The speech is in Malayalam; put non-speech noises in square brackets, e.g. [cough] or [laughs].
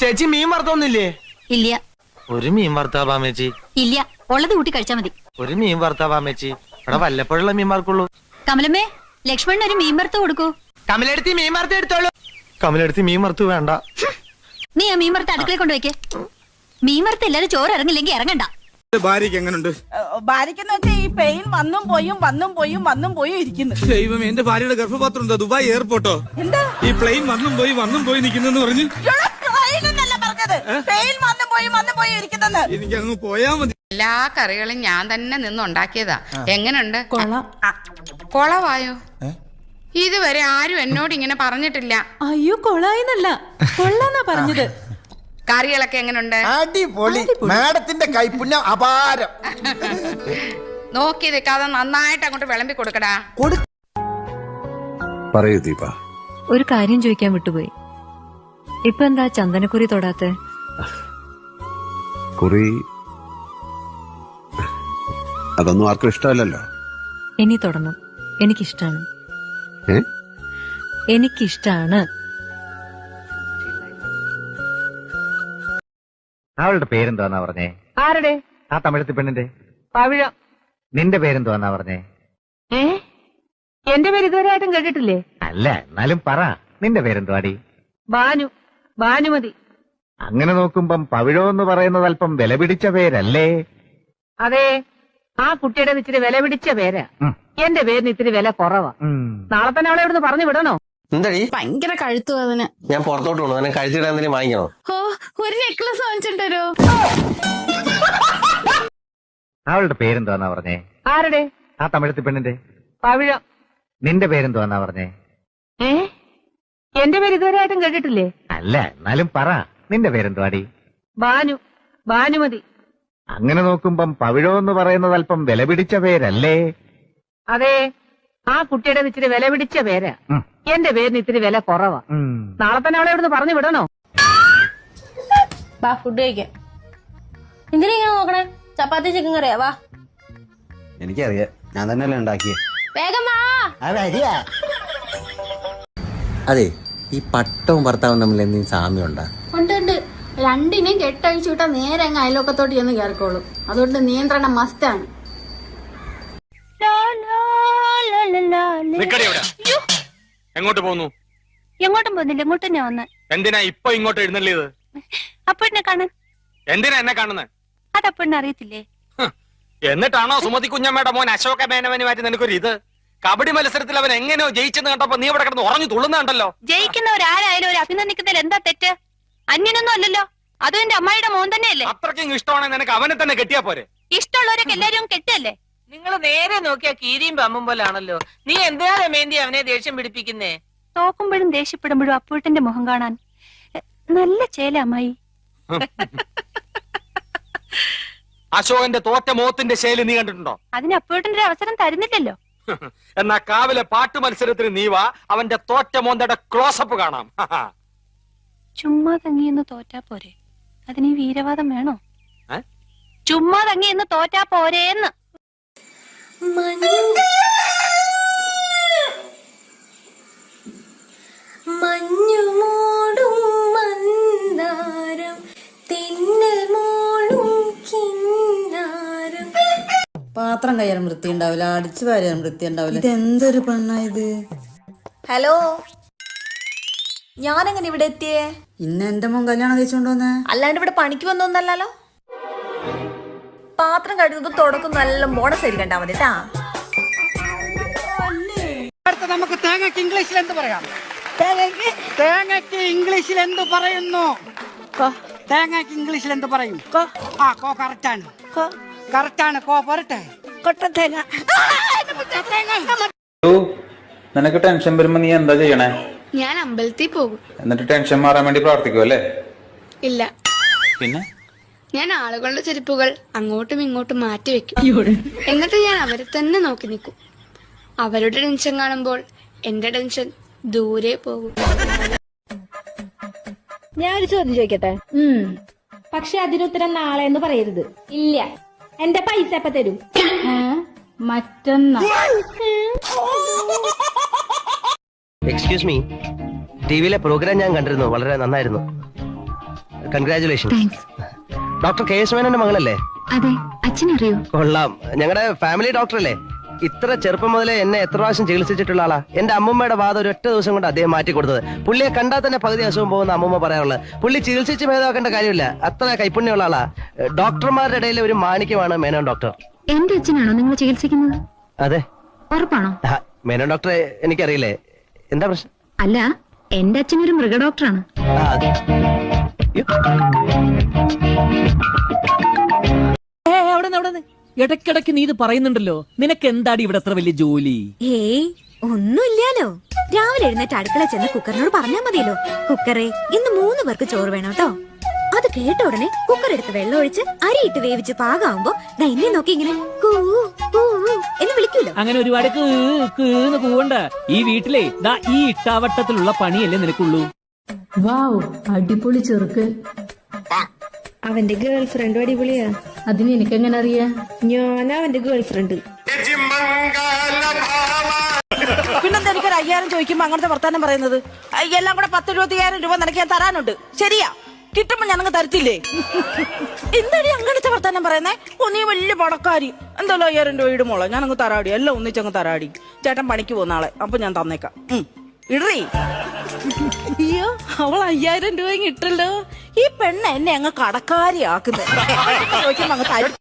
ചേച്ചി മീൻ വറുത്തൊന്നില്ലേ? ഇല്ല. ഒരു മീൻ വറുത്താ പാമേച്ചി ഇല്ല. ഉള്ളത് കൂട്ടി കഴിച്ചാ മതി. ഒരു മീൻ വറുത്താ പാമേച്ചി ഇവിടെ വല്ലപ്പോഴുള്ള മീൻ വറുക്കുള്ളൂ. കമലമ്മേ ലക്ഷ്മണൻ ഒരു മീൻ വറുത്ത് കൊടുക്കൂ. കമലെടുത്തി മീൻ വറുത്ത് എടുത്തോളൂ. കമലെടുത്തി മീൻ വറുത്ത് വേണ്ട. നീ ആ മീൻ വറുത്ത് അടുക്കളയിൽ കൊണ്ട് വെക്ക് മീൻ വറുത്ത് എല്ലാരും ചോറ് ഇറങ്ങില്ലെങ്കിൽ ഇറങ്ങണ്ട. ഭാര്യക്ക് എങ്ങനെയുണ്ട് ഭാര്യക്കെന്ന് വെച്ചാൽ ഈ പെയിൻ വന്നും പോയും വന്നും പോയും വന്നും പോയും ഇരിക്കുന്നു. ദൈവം എന്റെ ഭാര്യയുടെ ഗർഭപാത്രം എന്താ? ദുബായ് എയർപോർട്ടോ? എന്താ? ഈ പ്ലെയിൻ വന്നും പോയി വന്നും പോയി നിൽക്കുന്നെന്ന് പറഞ്ഞ് പെയിൻ വന്നു പോയി വന്നു പോയി ഇരിക്കുന്നെന്ന്. എനിക്കങ്ങ് പോയാ മതി. എല്ലാ കറികളും ഞാൻ തന്നെ നിന്നുണ്ടാക്കിയതാ എങ്ങനുണ്ട്? ആ, കൊളവായോ? ഇതുവരെ ആരും എന്നോട് ഇങ്ങനെ പറഞ്ഞിട്ടില്ല. അയ്യോ കൊളായിന്നല്ല. കൊള്ളാന്നാ പറഞ്ഞത്. കറികളൊക്കെ എങ്ങനുണ്ട്? അടിപൊളി. മാഡത്തിന്റെ കൈപ്പുണ്യം അപാരം. നോക്കി നിൽക്കാതെ നന്നായിട്ട് അങ്ങോട്ട് വിളമ്പി കൊടുക്കടാ. പറയൂ ദീപ. ഒരു കാര്യം ചോദിക്കാൻ വിട്ടുപോയി. ഇപ്പൊ എന്താ ചന്ദനക്കുറി തൊടാത്തെ? കുറി. അതൊന്നും ആർക്കും ഇഷ്ടമല്ലല്ലോ. ഇനി തുടങ്ങും. എനിക്കിഷ്ടാണ്. ഏ? എനിക്കിഷ്ടാണ്. അവളുടെ പേരെന്തോന്നാ പറഞ്ഞേ? ആരുടെ? ആ തമിഴത്തി പെണ്ണിന്റെ. പവിഴം. നിന്റെ പേരെന്തോന്നാ പറഞ്ഞേ? ഏ? എന്റെ പേര് ഇതുവരെ ആയിട്ടും കേട്ടിട്ടില്ലേ? അല്ല എന്നാലും പറ. നിന്റെ പേരെന്തുവാടി? ബാനു. ഭാനുമതി അങ്ങനെ നോക്കുമ്പം പവിഴോ എന്ന് പറയുന്നത് അല്പം വില പിടിച്ച പേരല്ലേ? അതെ ആ കുട്ടിയുടെ ഇച്ചിരി വില പിടിച്ച പേരാ. എന്റെ പേരിന് ഇത്തിരി വില കുറവാ. നാളെ തന്നെ അവളെ ഇവിടുന്ന് പറഞ്ഞു വിടണോ? എന്താടി? ഭയങ്കര കഴുത്തു അതിന്. ഞാൻ പുറത്തോട്ട് പോകണം അതിനെ കഴുത്തിടാൻ എന്തെങ്കിലും വാങ്ങിക്കണോ? ഓ ഒരു നെക്ലസ് വാങ്ങിച്ചിട്ടോ അവളുടെ പേരെന്താന്നാ പറഞ്ഞേ? ആരുടെ? ആ തമിഴത്തി പെണ്ണിന്റെ. പവിഴം. നിന്റെ പേരെന്തുവാന്നാ പറഞ്ഞേ? ഏ? എന്റെ പേര് ഇതുവരെ ആയിട്ടും കേട്ടിട്ടില്ലേ? അല്ല എന്നാലും പറ. നിന്റെ പേരെന്തുവാടി? ബാനു ബാനുമതി അങ്ങനെ നോക്കുമ്പം പവിഴോ എന്ന് പറയുന്നത് അല്പം വില പിടിച്ച പേരല്ലേ? അതെ ആ കുട്ടിയുടെ ഇച്ചിരി വില പിടിച്ച പേരാ. എന്റെ പേരിന് ഇത്തിരി വില കുറവാ. നാളെ തന്നെ അവളെ ഇവിടുന്ന് പറഞ്ഞു വിടണോ? വാ ഫുഡ് കഴിക്കാം. എന്തിനാ ഇങ്ങനെ നോക്കണേ? ചപ്പാത്തി ചിക്കൻ കറിയാ വാ. എനിക്കറിയാം. ഞാൻ തന്നെയല്ലേ ഉണ്ടാക്കിയേ. വേഗം വാ. അതെ ഈ പട്ടവും ഭർത്താവും തമ്മിൽ എന്തെങ്കിലും സാമ്യമുണ്ടാ? ഉണ്ട് ഉണ്ട്. രണ്ടിനെയും കെട്ടഴിച്ചു വിട്ടാൽ നേരെ അങ്ങ് അയലോക്കത്തോട്ട് ചെന്ന് കയറിക്കോളും. അതുകൊണ്ട് നിയന്ത്രണം മസ്റ്റാണ് എങ്ങോട്ട് പോകുന്നു എങ്ങോട്ടും പോകുന്നില്ല ഇങ്ങോട്ട് തന്നെ വന്ന്. എന്തിനാ ഇപ്പൊ ഇങ്ങോട്ട് എഴുന്നള്ളിയത്? അപ്പോഴിനെ എന്തിനാ എന്നെ കാണുന്നത് അതപ്പോഴിനെ അറിയത്തില്ലേ? എന്നിട്ടാണോ സുമതി കുഞ്ഞമ്മയുടെ മോൻ അശോക മേനവനുമായിട്ട് നിനക്കൊരു ഇത് കബഡി മത്സരത്തിൽ അവൻ എങ്ങനെയോ ജയിച്ചെന്ന് കണ്ടപ്പോ നീ ഇവിടെ കിടന്ന് ഉറഞ്ഞു തുള്ളുന്നുണ്ടല്ലോ. ജയിക്കുന്നവരാരായാലും ഒരു അഭിനന്ദിക്കുന്നതിൽ എന്താ തെറ്റ്? അന്യനൊന്നും അല്ലല്ലോ. അതും എന്റെ അമ്മായിയുടെ മോൻ തന്നെയല്ലേ? അത്രയ്ക്കും ഇഷ്ടമാണെങ്കിൽ നിനക്ക് അവനെ തന്നെ കെട്ടിയാ പോരെ. ഇഷ്ടമുള്ളവരൊക്കെ എല്ലാരും കെട്ടിയല്ലേ നിങ്ങൾ നേരെ നോക്കിയാ കീരിയും പമ്പും പോലാണല്ലോ. നീ എന്തിനാ രമേന്തി അവനെ ദേഷ്യം പിടിപ്പിക്കുന്നേ? തോക്കുമ്പോഴും ദേഷ്യപ്പെടുമ്പോഴും അപ്പൂട്ടന്റെ മുഖം കാണാൻ നല്ല ചേല അമ്മായി. അശോകന്റെ തോറ്റ മോത്തിന്റെ ശൈലി നീ കണ്ടിട്ടുണ്ടോ? അതിന് അപ്പൂട്ടന്റെ ഒരു അവസരം തരുന്നില്ലല്ലോ. [laughs] എന്നാ കാവിലെ പാട്ട് മത്സരത്തിന് നീവ അവന്റെ തോറ്റ മോന്തയുടെ ക്ലോസപ്പ് കാണാം. [laughs] ചുമ്മാ തങ്ങിയെന്ന് തോറ്റാ പോരെ. അതിന് ഈ വീരവാദം വേണോ? ഏ? ചുമ്മാ തങ്ങിയെന്ന് തോറ്റാ പോരേന്ന്. മഞ്ഞുമോടും മന്ദാരം പാത്രം കയ്യാലും വൃത്തി ഉണ്ടാവില്ല. അടിച്ചു വാരാനും വൃത്തി ഉണ്ടാവില്ല. ഇത് എന്തൊരു പെണ്ണാ ഇത്? ഹലോ? ഞാനെങ്ങനെ ഇവിടെ എത്തിയേ? ഇന്ന് എന്റെ മോൻ കല്യാണം കഴിച്ചോണ്ട് വന്നേ. അല്ലാണ്ട് ഇവിടെ പണിക്ക് വന്നൊന്നല്ലോ പാത്രം കഴുകുന്നത് തുടക്കം നല്ല ബോണസ് ശരി കണ്ടാ മതി ട്ടാ. നമുക്ക് തേങ്ങക്ക് ഇംഗ്ലീഷിൽ എന്ത് പറയാം? തേങ്ങക്ക് ഇംഗ്ലീഷിൽ എന്ത് പറയുന്നു? തേങ്ങക്ക് ഇംഗ്ലീഷിൽ എന്ത് പറയും? ആ കോ കറക്റ്റ് ആണ്. കറക്റ്റ് ആണ് നിനക്ക് ടെൻഷൻ വരുമ്പോ നീ എന്താ ചെയ്യണേ? ഞാൻ അമ്പലത്തിൽ പോകും. എന്നിട്ട് ടെൻഷൻ മാറാൻ വേണ്ടി പ്രാർത്ഥിക്കും അല്ലേ? ഇല്ല. പിന്നെ? ഞാൻ ആളുകളുടെ ചെരുപ്പുകൾ അങ്ങോട്ടും ഇങ്ങോട്ടും മാറ്റി വെക്കും. എന്നിട്ട് ഞാൻ അവരെ തന്നെ നോക്കി നിൽക്കും. അവരുടെ ടെൻഷൻ കാണുമ്പോൾ എന്റെ ടെൻഷൻ ദൂരെ പോകും. ഞാൻ ഒരു ചോദ്യം ചോദിക്കട്ടെ? പക്ഷെ അതിനുത്തരം നാളെ എന്ന് പറയരുത്. ഇല്ല. എന്റെ പൈസ എപ്പ തരും? മറ്റന്നാ. എക്സ്ക്യൂസ് മീ ടിവിയിലെ പ്രോഗ്രാം ഞാൻ കണ്ടിരുന്നു. വളരെ നന്നായിരുന്നു. കൺഗ്രാചുലേഷൻ ഡോക്ടർ കെ എസ് മേനന്റെ മകളല്ലേ? അതെ അച്ഛനറിയോ? കൊള്ളാം. ഞങ്ങളുടെ ഫാമിലി ഡോക്ടർ അല്ലേ? ഇത്ര ചെറുപ്പം മുതലേ എന്നെ എത്ര പ്രാവശ്യം ചികിത്സിച്ചിട്ടുള്ള ആളാ. എന്റെ അമ്മൂമ്മയുടെ വാദം ഒരു ഒറ്റ ദിവസം കൊണ്ട് അദ്ദേഹം മാറ്റി കൊടുത്തത്. പുള്ളിയെ കണ്ടാൽ തന്നെ പകുതി അസുഖം പോകുന്ന അമ്മൂമ്മ പറയാറുള്ളത് പുള്ളി ചികിത്സിച്ച് ഭേദമാക്കേണ്ട കാര്യമില്ല. അത്ര കൈപ്പുണ്യമുള്ള ആളാ. ഡോക്ടർമാരുടെ ഇടയിലെ ഒരു മാണിക്യമാണ് മേനോൻ ഡോക്ടർ. എന്റെ അച്ഛനാണോ നിങ്ങൾ ചികിത്സിക്കുന്നത്? അതെ. ഉറപ്പാണോ? ആ, മേനോൻ ഡോക്ടറെ എനിക്കറിയില്ലേ. എന്താ പ്രശ്നം? അല്ല എന്റെ അച്ഛൻ ഒരു. യ്യോ. ഏ അവിടെ അവിടെ ഇടയ്ക്കിടയ്ക്ക് നീ ഇത് പറയുന്നുണ്ടല്ലോ. നിനക്ക് എന്താടി ഇവിടെ അത്ര വലിയ ജോലി? ഏയ് ഒന്നുമില്ലാലോ. രാവിലെ എഴുന്നേറ്റ് അടുക്കള ചെന്ന് കുക്കറിനോട് പറഞ്ഞാ മതിയല്ലോ. കുക്കറെ ഇന്ന് മൂന്ന് പേർക്ക് ചോറ് വേണം കേട്ടോ. അത് കേട്ട ഉടനെ കുക്കർ എടുത്ത് വെള്ളം ഒഴിച്ച് അരിയിട്ട് വേവിച്ച് പാകാവുമ്പോ എന്നെ നോക്കി ഇങ്ങനെ കൂ കൂ എന്ന് വിളിക്കൂലോ? അങ്ങനെ ഒരുപാട് കീ കീന്ന് കൂവണ്ട. ഈ വീട്ടിലെ ദാ ഈ ഇട്ടാവട്ടത്തിലുള്ള പണിയല്ലേ നിനക്കുള്ളൂ. വാവ് അടിപൊളി ചെറുക്ക് അവന്റെ ഗേൾ ഫ്രണ്ട് അടിപൊളിയാ. അതിന് എനിക്കെങ്ങനെ അറിയാ? ഞാൻ അവന്റെ ഗേൾ ഫ്രണ്ട് പിന്നെന്താ എനിക്കൊരു അയ്യായിരം ചോദിക്കുമ്പോ അങ്ങനത്തെ വർത്താനം പറയുന്നത്? എല്ലാം കൂടെ പത്ത് ഇരുപത്തിയായിരം രൂപ നിനക്ക് ഞാൻ തരാനുണ്ട്. ശരിയാ. കിട്ടുമ്പോ ഞാനങ്ങ് തരത്തില്ലേ? എന്താടി അങ്ങനത്തെ വർത്താനം പറയുന്നേ? ഓ നീ വലിയ പണക്കാരി. എന്തായാലും അയ്യായിരം രൂപ ഇടുമോളെ ഞാനങ്ങ് തരാടി. എല്ലാം ഒന്നിച്ചങ്ങ് തരാടി. ചേട്ടൻ പണിക്ക് പോകുന്ന ആളെ. അപ്പൊ ഞാൻ തന്നേക്കാം. ഉം. ഇടറി. അയ്യോ അവൾ അയ്യായിരം രൂപ ഇട്ടല്ലോ. ഈ പെണ്ണ് എന്നെ അങ്ങ് കടക്കാരിയാക്കുന്നത് [laughs] ചോദിക്കുമ്പോ അങ്ങ് തരും